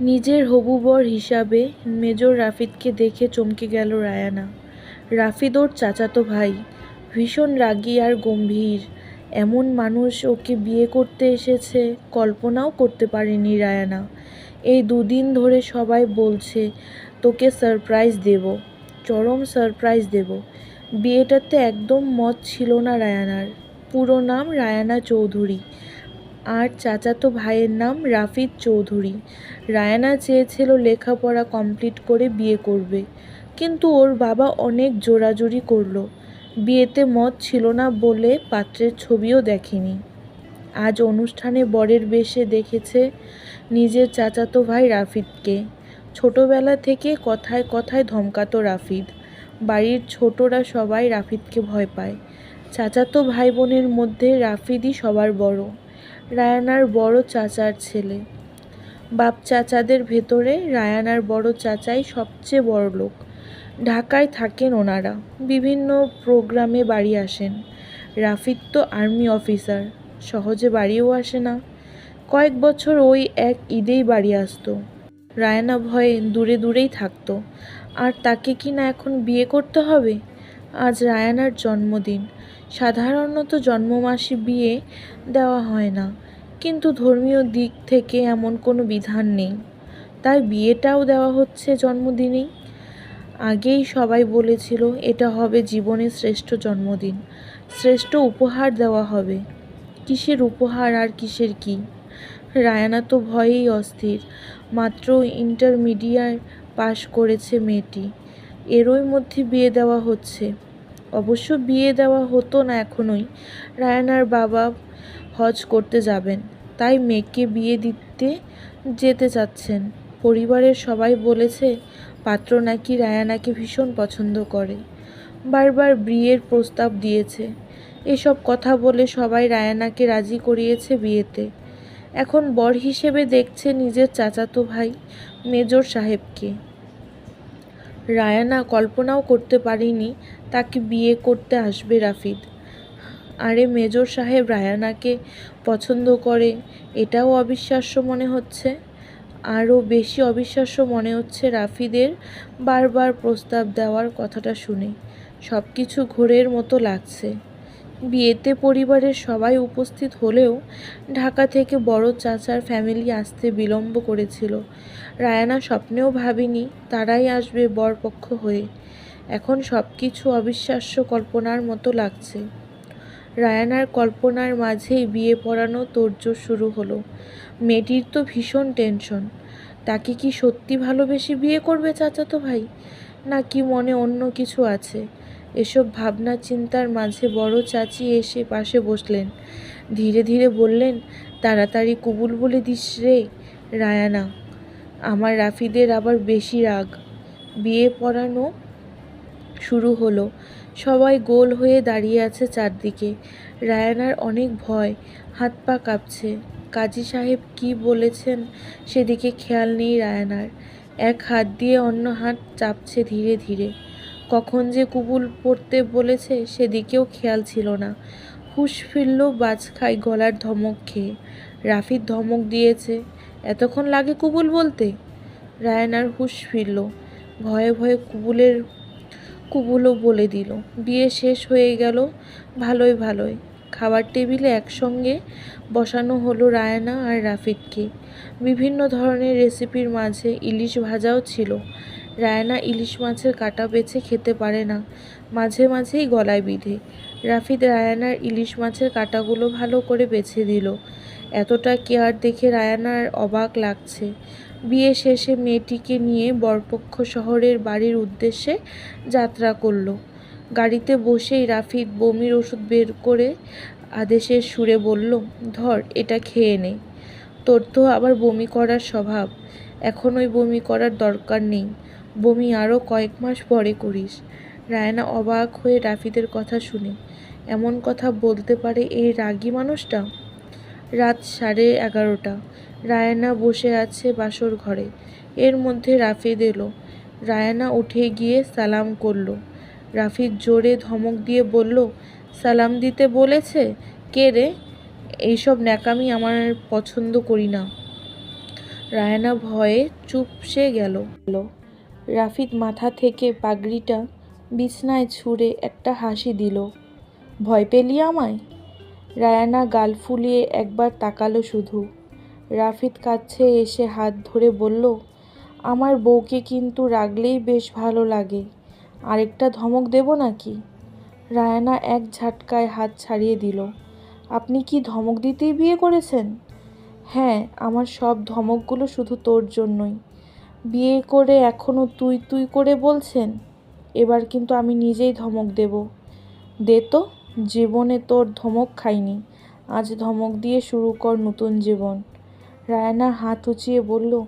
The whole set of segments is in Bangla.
নিজের হবু বর হিসাবে মেজর রাফিদকে দেখে চমকে গেল রায়ানা। রাফিদ ওর চাচাতো ভাই, ভীষণ রাগী আর গম্ভীর। এমন মানুষ ওকে বিয়ে করতে এসেছে, কল্পনাও করতে পারেনি রায়ানা। এই দুদিন ধরে সবাই বলছে, তোকে সারপ্রাইজ দেব, চরম সারপ্রাইজ দেব। বিয়েটাতে একদম মত ছিল না রায়ানার। পুরো নাম রায়ানা চৌধুরী। আর চাচাতো ভাইয়ের নাম রাফিদ চৌধুরী। রায়ানা চেয়েছিল লেখাপড়া কমপ্লিট করে বিয়ে করবে, কিন্তু ওর বাবা অনেক জোরাজুরি করল। বিয়েতে মত ছিল না বলে পাত্রের ছবিও দেখেনি। আজ অনুষ্ঠানে বরের বেশে দেখেছে নিজের চাচাতো ভাই রাফিদকে ছোটবেলা থেকে কথায় কথায় ধমকাতো রাফিদ বাড়ির ছোটরা সবাই রাফিদকে ভয় পায়। চাচাতো ভাই বোনের মধ্যে রাফিদই সবার বড়। রায়ানার বড় চাচার ছেলে। বাপ চাচাদের ভেতরে রায়ানার বড় চাচাই সবচেয়ে বড় লোক। ঢাকায় থাকেন ওনারা। বিভিন্ন প্রোগ্রামে বাড়ি আসেন। রাফিক তো আর্মি অফিসার। সহজে বাড়িও আসে না। কয়েক বছর ওই এক ঈদেই বাড়ি আসতো। রায়ানা ভয়ে দূরে দূরেই থাকতো। আর তাকে কি না এখন বিয়ে করতে হবে? আজ রায়ানার জন্মদিন। সাধারণত জন্মমাসে বিয়ে দেওয়া হয় না। কিন্তু ধর্মীয় দিক থেকে এমন কোনো বিধান নেই। তাই বিয়েটাও দেওয়া হচ্ছে জন্মদিনেই। আগেই সবাই বলেছিল, এটা হবে জীবনের শ্রেষ্ঠ জন্মদিন। শ্রেষ্ঠ উপহার দেওয়া হবে। কিসের উপহার আর কিসের কি? রায়ানা তো ভয়েই অস্থির। মাত্র ইন্টারমিডিয়েট পাশ করেছে মেয়েটি। এরই মধ্যে বিয়ে দেওয়া হচ্ছে। অবশ্য বিয়ে দেওয়া হতো না এখনোই। রায়ানার বাবা হজ করতে যাবেন, তাই মেয়েকে বিয়ে দিতে যেতে চাচ্ছেন। পরিবারের সবাই বলেছে, পাত্র নাকি রায়ানাকে ভীষণ পছন্দ করে। বারবার বিয়ের প্রস্তাব দিয়েছে। এসব কথা বলে সবাই রায়ানাকে রাজি করিয়েছে বিয়েতে। এখন বর হিসেবে দেখছে নিজের চাচাতো ভাই মেজর সাহেবকে। রায়ানা কল্পনাও করতে পারেনি তাকে বিয়ে করতে আসবে রাফিদ। আরে মেজর সাহেব রায়ানাকে পছন্দ করে, এটাও অবিশ্বাস্য মনে হচ্ছে। আরও বেশি অবিশ্বাস্য মনে হচ্ছে রাফিদের বারবার প্রস্তাব দেওয়ার কথাটা শুনে। সব কিছু ঘোরের মতো লাগছে। বিয়েতে পরিবারের সবাই উপস্থিত হলেও ঢাকা থেকে বড় চাচার ফ্যামিলি আসতে বিলম্ব করেছিল। রায়ানা স্বপ্নেও ভাবিনি তারাই আসবে বরপক্ষ হয়ে। এখন সব কিছু অবিশ্বাস্য কল্পনার মতো লাগছে। রায়ানার কল্পনার মাঝেই বিয়ে পড়ানো তোড়জোড় শুরু হলো। মেয়েটির তো ভীষণ টেনশন। তাকে কি সত্যি ভালোবেসে বিয়ে করবে চাচাতো ভাই? নাকি মনে অন্য কিছু আছে? এসব ভাবনা চিন্তার মাঝে বড় চাচি এসে পাশে বসলেন। ধীরে ধীরে বললেন, তাড়াতাড়ি কবুল বলে দিস রে, রায়ানা। আমার রাফিদের আবার বেশি রাগ। বিয়ে পড়ানো শুরু হলো। সবাই গোল হয়ে দাঁড়িয়ে আছে চারদিকে। রায়ানার অনেক ভয়, হাত পা কাঁপছে। কাজী সাহেব কি বলেছেন সেদিকে খেয়াল নেই রায়ানার। এক হাত দিয়ে অন্য হাত চাপছে ধীরে ধীরে। কখন যে কুবুল পড়তে বলেছে সেদিকেও খেয়াল ছিল না। হুশ ফিরল বাজ খায় গলার ধমক খেয়ে। রাফির ধমক দিয়েছে, এতক্ষণ লাগে কুবুল বলতে? রায়নার হুশ ফিরল। ভয়ে ভয়ে কুবুলের কুবুলও বলে দিল। বিয়ে শেষ হয়ে গেল ভালোই ভালোই। খাবার টেবিলে একসঙ্গে বসানো হলো রায়না আর রাফিদকে বিভিন্ন ধরনের রেসিপির মাঝে ইলিশ ভাজাও ছিল। রায়না ইলিশ মাছের কাটা বেছে খেতে পারে না। মাঝে মাঝেই গলায় বিঁধে। রাফিদ রায়ানার ইলিশ মাছের কাটাগুলো ভালো করে বেছে দিল। এতটা কেয়ার দেখে রায়ানার অবাক লাগছে। বিয়ে শেষে মেয়েটিকে নিয়ে বরপক্ষ শহরের বাড়ির উদ্দেশ্যে যাত্রা করল। গাড়িতে বসেই রাফিদ বমির ওষুধ বের করে আদেশের সুরে বলল, ধর, এটা খেয়ে নে। তোর তো আবার বমি করার স্বভাব। এখন ওই বমি করার দরকার নেই। বমি আরও কয়েক মাস পরে করিস। রায়না অবাক হয়ে রাফিদের কথা শুনে। এমন কথা বলতে পারে এই রাগী মানুষটা? রাত সাড়ে এগারোটা। রায়না বসে আছে বাসর ঘরে। এর মধ্যে রাফিদ এলো। রায়ানা উঠে গিয়ে সালাম করল। রাফিদ জোরে ধমক দিয়ে বলল, সালাম দিতে বলেছে? কে রে? এইসব ন্যাকামি আমার পছন্দ করি না। রায়না ভয়ে চুপসে গেল। রাফিদ মাথা থেকে পাগড়িটা বিছনায় ছুঁড়ে একটা হাসি দিল। ভয় পেলি আমায়? রায়ানা গাল ফুলিয়ে একবার তাকালো শুধু। রাফিদ কাছে এসে হাত ধরে বলল, আমার বউকে কিন্তু রাগলেই বেশ ভালো লাগে। আরেকটা ধমক দেব নাকি? রায়ানা এক ঝাটকায় হাত ছাড়িয়ে দিল, আপনি কি ধমক দিতেই বিয়ে করেছেন? হ্যাঁ আমার সব ধমকগুলো শুধু তোর জন্যই। বিয়ে করে এখনও তুই তুই করে বলছেন? এবার কিন্তু আমি নিজেই ধমক দেব। দে তো, জীবনে তোর ধমক খাইনি। আজ ধমক দিয়ে শুরু কর নতুন জীবন। রায়না হাত উঁচিয়ে বলল,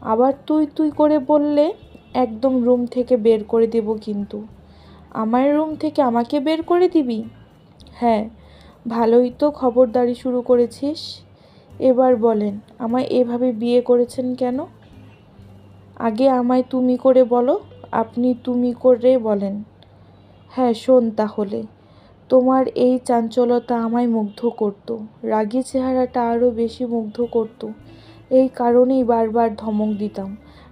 আবার তুই তুই করে বললে একদম রুম থেকে বের করে দেব কিন্তু। আমার রুম থেকে আমাকে বের করে দিবি? হ্যাঁ ভালোই তো খবরদারি শুরু করেছিস। এবার বলেন, আমায় এভাবে বিয়ে করেছেন কেন? আগে আমায় তুমি করে বলো আপনি তুমি করে বলেন। হ্যাঁ শোন তাহলে। তোমার এই চাঞ্চলতা আমায় মুগ্ধ করত, রাগী চেহারাটা আরও বেশি মুগ্ধ করত। এই কারণেই বারবার ধমক দিতাম,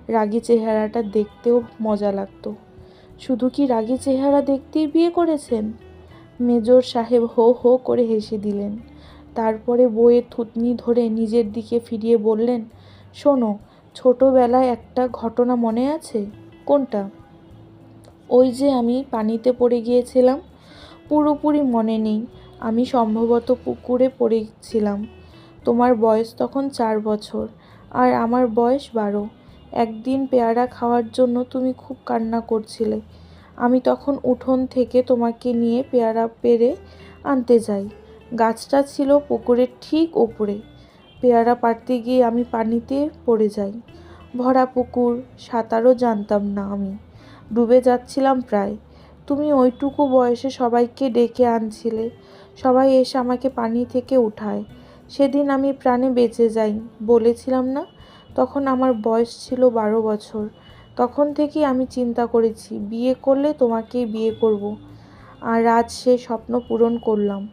রাগী চেহারাটা দেখতেও মজা লাগতো। শুধু কি রাগী চেহারা দেখতেই বিয়ে করেছেন? মেজর সাহেব হো হো করে হেসে দিলেন। তারপরে বইয়ের থুতনি ধরে নিজের দিকে ফিরিয়ে বললেন, শোনো, ছোটোবেলায় একটা ঘটনা মনে আছে? কোনটা? ওই যে আমি পানিতে পড়ে গিয়েছিলাম, পুরোপুরি মনে নেই। আমি সম্ভবত পুকুরে পড়েছিলাম। তোমার বয়স তখন চার বছর, আর আমার বয়স বারো। একদিন পেয়ারা খাওয়ার জন্য তুমি খুব কান্না করছিলে। আমি তখন উঠোন থেকে তোমাকে নিয়ে পেয়ারা পেরে আনতে যাই। গাছটা ছিল পুকুরের ঠিক ওপরে। পেয়ারা পাড়তে গিয়ে আমি পানিতে পড়ে যাই। ভরা পুকুর, সাঁতারও জানতাম না আমি। ডুবে যাচ্ছিলাম প্রায়। তুমি ওইটুকু বয়সে সবাইকে ডেকে আনছিলে। সবাই এসে আমাকে পানি থেকে উঠায়। সেদিন আমি প্রাণে বেঁচে যাই, বলেছিলাম না? তখন আমার বয়স ছিল বারো বছর। তখন থেকেই আমি চিন্তা করেছি, বিয়ে করলে তোমাকেই বিয়ে করব। আর আজ সে স্বপ্ন পূরণ করলাম।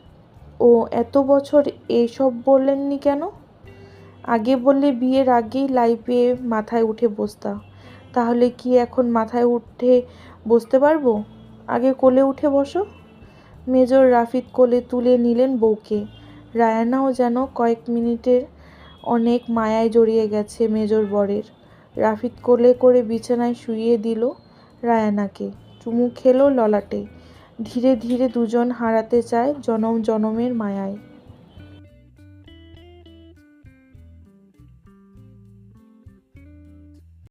ও, এত বছর এইসব বললেননি কেন? আগে বললে বিয়ের আগেই লাইফে মাথায় উঠে বসতা। তাহলে কি এখন মাথায় উঠে বসতে পারব? আগে কোলে উঠে বসো। মেজর রাফিদ কোলে তুলে নিলেন বউকে। রায়ানাও যেন কয়েক মিনিটের অনেক মায়ায় জড়িয়ে গেছে মেজর বরের। রাফিদ কোলে করে বিছানায় শুইয়ে দিল রায়ানাকে। চুমু খেলো ললাটে। ধীরে ধীরে দুজন হারাতে চায় জনম জনমের মায়ায়।